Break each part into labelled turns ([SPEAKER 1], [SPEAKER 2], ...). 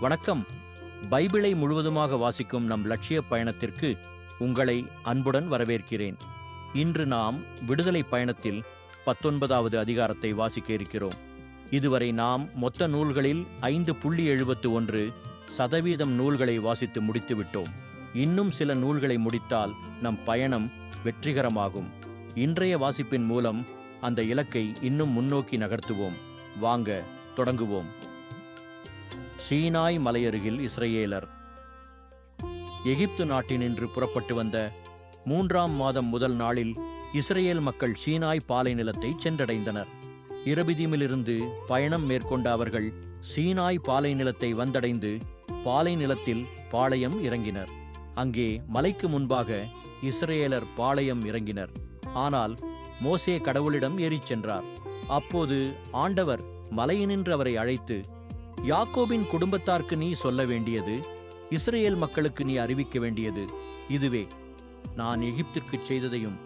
[SPEAKER 1] வணக்கம். பைபிளை முழுவதுமாக வாசிக்கும் நம் லட்சிய பயணத்திற்கு உங்களை அன்புடன் வரவேற்கிறேன். இன்று நாம் விடுதலை பயணத்தில் பத்தொன்பதாவது அதிகாரத்தை வாசிக்க இருக்கிறோம். இதுவரை நாம் மொத்த நூல்களில் ஐந்து புள்ளி எழுபத்து ஒன்று சதவீதம் நூல்களை வாசித்து முடித்துவிட்டோம் இன்னும் சில நூல்களை முடித்தால் நம் பயணம் வெற்றிகரமாகும். இன்றைய வாசிப்பின் மூலம் அந்த இலக்கை இன்னும் முன்னோக்கி நகர்த்துவோம். வாங்க தொடங்குவோம். சீனாய் மலையருகில் இஸ்ரேலர் எகிப்து நாட்டினின்று புறப்பட்டு வந்த மூன்றாம் மாதம் முதல் நாளில் இஸ்ரேல் மக்கள் சீனாய் பாலை நிலத்தை சென்றடைந்தனர். இரபிதீமிலிருந்து பயணம் மேற்கொண்ட அவர்கள் சீனாய் பாலை நிலத்தை வந்தடைந்து பாலை நிலத்தில் பாளையம் இறங்கினர். அங்கே மலைக்கு முன்பாக இஸ்ரேலர் பாளையம் இறங்கினர். ஆனால் மோசே கடவுளிடம் ஏறிச் சென்றார். அப்போது ஆண்டவர் மலையினின்று அவரை அழைத்து யாக்கோபின் குடும்பத்தார்க்கு நீ சொல்ல வேண்டியது இஸ்ரேல் மக்களுக்கு நீ அறிவிக்க வேண்டியது. இதுவே நான் எகிப்திற்கு செய்ததையும்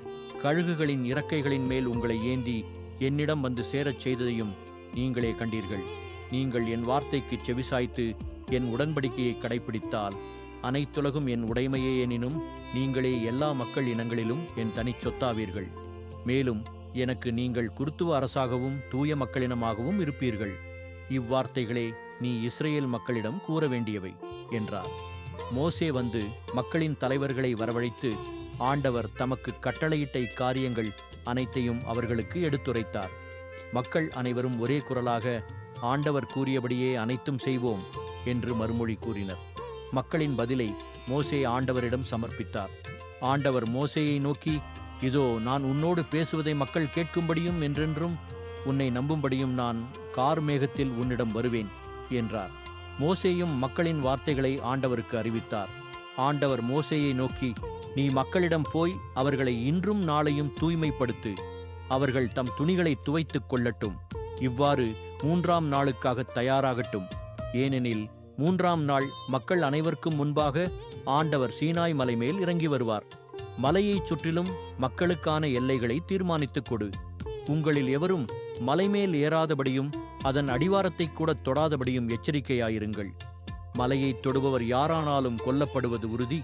[SPEAKER 1] கழுகுகளின் இறக்கைகளின் மேல் உங்களை ஏந்தி என்னிடம் வந்து சேரச் செய்ததையும் நீங்களே கண்டீர்கள். நீங்கள் என் வார்த்தைக்கு செவிசாய்த்து என் உடன்படிக்கையை கடைபிடித்தால் அனைத்துலகும் என் உடைமையே எனினும் நீங்களே எல்லா மக்கள் இனங்களிலும் என் தனிச் சொத்தாவீர்கள். மேலும் எனக்கு நீங்கள் குருத்துவ அரசாகவும் தூய மக்களினமாகவும் இருப்பீர்கள். இவ்வார்த்தைகளே நீ இஸ்ரேல் மக்களிடம் கூற வேண்டியவை என்றார். மோசே வந்து மக்களின் தலைவர்களை வரவழைத்து ஆண்டவர் தமக்கு கட்டளையிட்ட காரியங்கள் அனைத்தையும் அவர்களுக்கு எடுத்துரைத்தார். மக்கள் அனைவரும் ஒரே குரலாக ஆண்டவர் கூறியபடியே அனைத்தும் செய்வோம் என்று மறுமொழி கூறினர். மக்களின் பதிலை மோசே ஆண்டவரிடம் சமர்ப்பித்தார். ஆண்டவர் மோசேயை நோக்கி இதோ நான் உன்னோடு பேசுவதை மக்கள் கேட்கும்படியும் என்றென்றும் உன்னை நம்பும்படியும் நான் கார் மேகத்தில் உன்னிடம் வருவேன். என்றார். மோசேயும் மக்களின் வார்த்தைகளை ஆண்டவருக்கு அறிவித்தார். ஆண்டவர் மோசேயை நோக்கி நீ மக்களிடம் போய் அவர்களை இன்றும் நாளையும் தூய்மைப்படுத்து. அவர்கள் தம் துணிகளை துவைத்துக் கொள்ளட்டும். இவ்வாறு மூன்றாம் நாளுக்காக தயாராகட்டும். ஏனெனில் மூன்றாம் நாள் மக்கள் அனைவருக்கும் முன்பாக ஆண்டவர் சீனாய் மலை மேல் இறங்கி வருவார். மலையைச் சுற்றிலும் மக்களுக்கான எல்லைகளை தீர்மானித்துக் கொடு. உங்களில் எவரும் மலைமேல் ஏறாதபடியும் அதன் அடிவாரத்தை கூட தொடாதபடியும் எச்சரிக்கையாயிருங்கள். மலையைத் தொடுபவர் யாரானாலும் கொல்லப்படுவது உறுதி.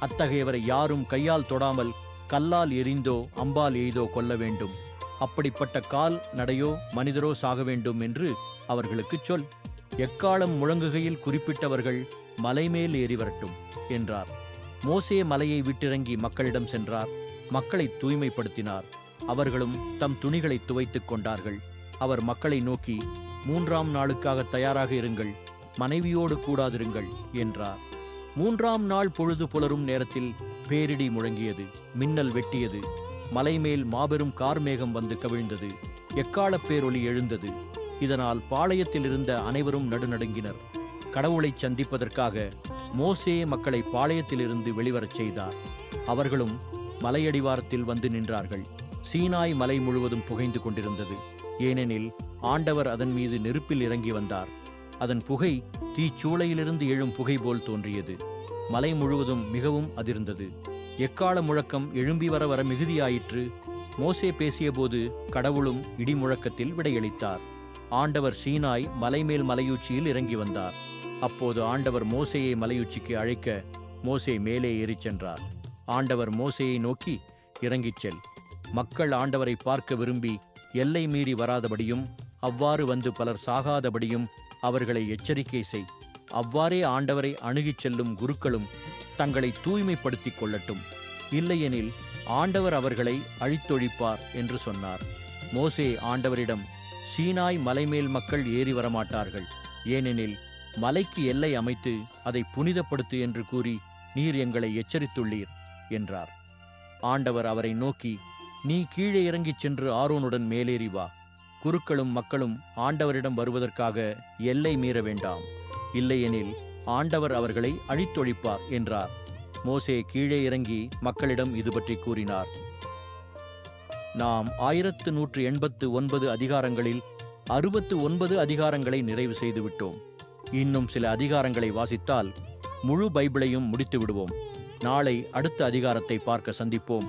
[SPEAKER 1] அத்தகையவரை யாரும் கையால் தொடாமல் கல்லால் எறிந்தோ அம்பால் எய்தோ கொல்ல வேண்டும். அப்படிப்பட்ட கால் நடையோ மனிதரோ சாக வேண்டும் என்று அவர்களுக்குச் சொல். எக்காலம் முழங்குகையில் குறிப்பிட்டவர்கள் மலைமேல் ஏறி வரட்டும் என்றார். மோசே மலையை விட்டிறங்கி மக்களிடம் சென்றார். மக்களை தூய்மைப்படுத்தினார். அவர்களும் தம் துணிகளை துவைத்துக் கொண்டார்கள். அவர் மக்களை நோக்கி மூன்றாம் நாளுக்காக தயாராக இருங்கள் மனைவியோடு கூடாதிருங்கள் என்றார். மூன்றாம் நாள் பொழுது புலரும் நேரத்தில் பேரிடி முழங்கியது மின்னல் வெட்டியது. மலைமேல் மாபெரும் கார்மேகம் வந்து கவிழ்ந்தது. எக்காலப் பேரொலி எழுந்தது. இதனால் பாளையத்தில் இருந்த அனைவரும் நடுநடுங்கினர். கடவுளைச் சந்திப்பதற்காக மோசே மக்களை பாளையத்திலிருந்து வெளிவரச் செய்தார். அவர்களும் மலையடிவாரத்தில் வந்து நின்றார்கள். சீனாய் மலை முழுவதும் புகைந்து கொண்டிருந்தது. ஏனெனில் ஆண்டவர் அதன் மீது நெருப்பில் இறங்கி வந்தார். அதன் புகை தீச்சூளையிலிருந்து எழும் புகை போல் தோன்றியது. மலை முழுவதும் மிகவும் அதிர்ந்தது. எக்கால முழக்கம் எழும்பி வர வர மிகுதியாயிற்று. மோசே பேசியபோது கடவுளும் இடி முழக்கத்தில் விடையளித்தார். ஆண்டவர் சீனாய் மலைமேல் மலையுச்சியில் இறங்கி வந்தார். அப்போது ஆண்டவர் மோசையை மலையுச்சிக்கு அழைக்க மோசே மேலே ஏறிச் சென்றார். ஆண்டவர் மோசையை நோக்கி இறங்கிச் செல். மக்கள் ஆண்டவரை பார்க்க விரும்பி எல்லை மீறி வராதபடியும் அவ்வாறு வந்து பலர் சாகாதபடியும் அவர்களை எச்சரிக்கை செய். அவ்வாறே ஆண்டவரை அணுகிச் செல்லும் குருக்களும் தங்களை தூய்மைப்படுத்திக் கொள்ளட்டும். இல்லையெனில் ஆண்டவர் அவர்களை அழித்தொழிப்பார் என்று சொன்னார். மோசே ஆண்டவரிடம் சீனாய் மலைமேல் மக்கள் ஏறி வரமாட்டார்கள். ஏனெனில் மலைக்கு எல்லை அமைத்து அதை புனிதப்படுத்து என்று கூறி நீர் எங்களை எச்சரித்துள்ளீர் என்றார். ஆண்டவர் அவரை நோக்கி நீ கீழே இறங்கிச் சென்று ஆரோனுடன் மேலேறி வா. குருக்களும் மக்களும் ஆண்டவரிடம் வருவதற்காக எல்லை மீற வேண்டாம். இல்லையெனில் ஆண்டவர் அவர்களை அழித்தொழிப்பார் என்றார். மோசே கீழே இறங்கி மக்களிடம் இது பற்றி கூறினார். நாம் ஆயிரத்து நூற்று எண்பத்து ஒன்பது அதிகாரங்களில் அறுபத்து ஒன்பது அதிகாரங்களை நிறைவு செய்துவிட்டோம். இன்னும் சில அதிகாரங்களை வாசித்தால் முழு பைபிளையும் முடித்து விடுவோம் நாளை அடுத்த அதிகாரத்தை பார்க்க சந்திப்போம்.